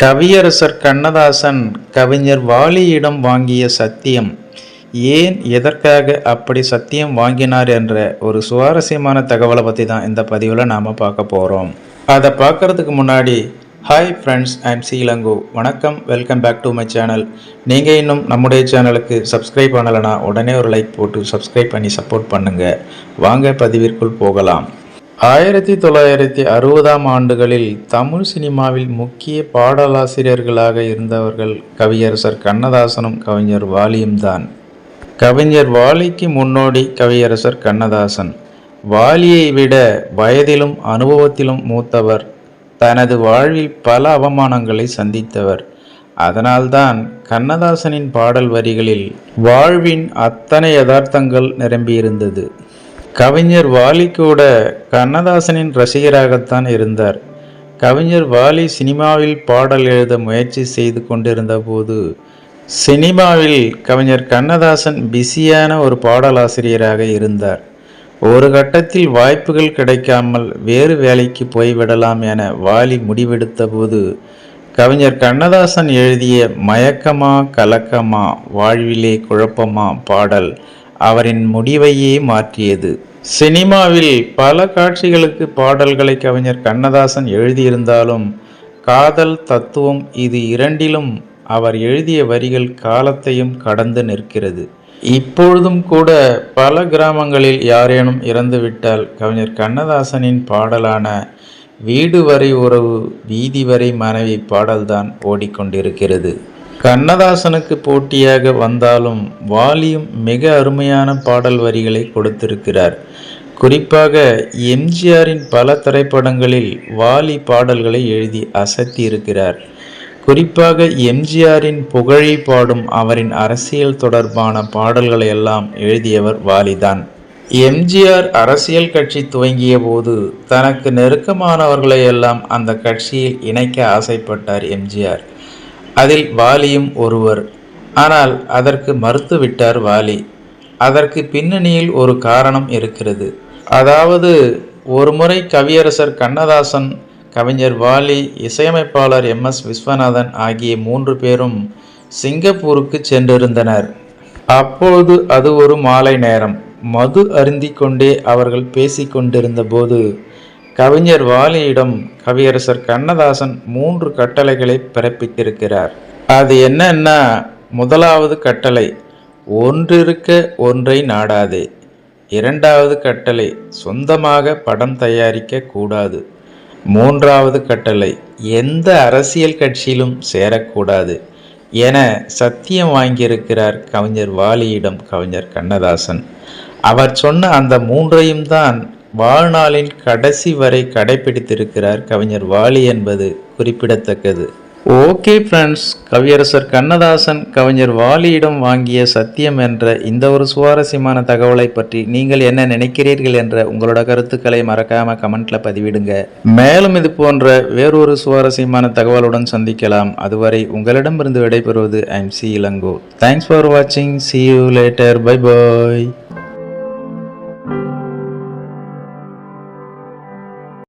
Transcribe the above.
கவியரசர் கண்ணதாசன் கவிஞர் வாலியிடம் வாங்கிய சத்தியம். ஏன் எதற்காக அப்படி சத்தியம் வாங்கினார் என்ற ஒரு சுவாரஸ்யமான தகவலை பற்றி தான் இந்த பதிவில் நாம் பார்க்க போகிறோம் அதை பார்க்கறதுக்கு முன்னாடி ஹாய் ஃப்ரெண்ட்ஸ் ஐம் சி வணக்கம் welcome back to my channel நீங்கள் இன்னும் நம்முடைய சேனலுக்கு சப்ஸ்கிரைப் பண்ணலைன்னா உடனே ஒரு லைக் போட்டு சப்ஸ்கிரைப் பண்ணி சப்போர்ட் பண்ணுங்கள் வாங்க பதிவிற்குள் போகலாம். ஆயிரத்தி தொள்ளாயிரத்தி அறுபதாம் ஆண்டுகளில் தமிழ் சினிமாவில் முக்கிய பாடலாசிரியர்களாக இருந்தவர்கள் கவியரசர் கண்ணதாசனும் கவிஞர் வாலியும் தான். கவிஞர் வாலிக்கு முன்னோடி கவியரசர் கண்ணதாசன். வாலியை விட வயதிலும் அனுபவத்திலும் மூத்தவர். தனது வாழ்வில் பல அவமானங்களை சந்தித்தவர். அதனால்தான் கண்ணதாசனின் பாடல் வரிகளில் வாழ்வின் அத்தனை யதார்த்தங்கள் நிரம்பியிருந்தது. கவிஞர் வாலி கூட கண்ணதாசனின் ரசிகராகத்தான் இருந்தார். கவிஞர் வாலி சினிமாவில் பாடல் எழுத முயற்சி செய்து கொண்டிருந்த போது சினிமாவில் கவிஞர் கண்ணதாசன் பிஸியான ஒரு பாடலாசிரியராக இருந்தார். ஒரு கட்டத்தில் வாய்ப்புகள் கிடைக்காமல் வேறு வேலைக்கு போய்விடலாம் என வாலி முடிவெடுத்த போது கவிஞர் கண்ணதாசன் எழுதிய மயக்கமா கலக்கமா வாழ்விலே குழப்பமா பாடல் அவரின் முடிவையே மாற்றியது. சினிமாவில் பல காட்சிகளுக்கு பாடல்களை கவிஞர் கண்ணதாசன் எழுதியிருந்தாலும் காதல் தத்துவம் இது இரண்டிலும் அவர் எழுதிய வரிகள் காலத்தையும் கடந்து நிற்கிறது. இப்பொழுதும் கூட பல கிராமங்களில் யாரேனும் இறந்துவிட்டால் கவிஞர் கண்ணதாசனின் பாடலான வீடு வரை உறவு வீதி வரை மனைவி பாடல்தான் ஓடிக்கொண்டிருக்கிறது. கண்ணதாசனுக்கு போட்டியாக வந்தாலும் வாலியும் மிக அருமையான பாடல் வரிகளை கொடுத்திருக்கிறார். குறிப்பாக எம்ஜிஆரின் பல திரைப்படங்களில் வாலி பாடல்களை எழுதி அசத்தி இருக்கிறார் குறிப்பாக எம்ஜிஆரின் புகழை பாடும் அவரின் அரசியல் தொடர்பான பாடல்களை எல்லாம் எழுதியவர் வாலிதான். எம்ஜிஆர் அரசியல் கட்சி துவங்கிய போது தனக்கு நெருக்கமானவர்களை எல்லாம் அந்த கட்சியில் இணைக்க ஆசைப்பட்டார் எம்ஜிஆர். அதில் வாலியும் ஒருவர். ஆனால் அதற்கு மறுத்துவிட்டார் வாலி. அதற்கு பின்னணியில் ஒரு காரணம் இருக்கிறது. அதாவது ஒருமுறை கவியரசர் கண்ணதாசன் கவிஞர் வாலி இசையமைப்பாளர் எம். எஸ். விஸ்வநாதன் ஆகிய மூன்று பேரும் சிங்கப்பூருக்கு சென்றிருந்தனர். அப்போது அது ஒரு மாலை நேரம். மது அருந்திக் கொண்டே அவர்கள் பேசிக்கொண்டிருந்த போது கவிஞர் வாலியிடம் கவியரசர் கண்ணதாசன் மூன்று கட்டளைகளை பிறப்பித்திருக்கிறார். அது என்னன்னா முதலாவது கட்டளை ஒன்றிருக்க ஒன்றை நாடாதே. இரண்டாவது கட்டளை சொந்தமாக படம் தயாரிக்க கூடாது. மூன்றாவது கட்டளை எந்த அரசியல் கட்சியிலும் சேரக்கூடாது என சத்தியம் வாங்கியிருக்கிறார் கவிஞர் வாலியிடம் கவிஞர் கண்ணதாசன். அவர் சொன்ன அந்த மூன்றையும் தான் வாழ்நாளின் கடைசி வரை கடைபிடித்திருக்கிறார் கவிஞர் வாலி என்பது குறிப்பிடத்தக்கது. ஓகே ஃப்ரெண்ட்ஸ் கவியரசர் கண்ணதாசன் கவிஞர் வாலியிடம் வாங்கிய சத்தியம் என்ற இந்த ஒரு சுவாரஸ்யமான தகவலை பற்றி நீங்கள் என்ன நினைக்கிறீர்கள் என்ற உங்களோட கருத்துக்களை மறக்காம கமெண்ட்ல பதிவிடுங்க. மேலும் இது போன்ற வேறொரு சுவாரஸ்யமான தகவலுடன் சந்திக்கலாம். அதுவரை உங்களிடமிருந்து விடைபெறுவது I'm C Ilango. Thanks for வாட்சிங் see you later bye bye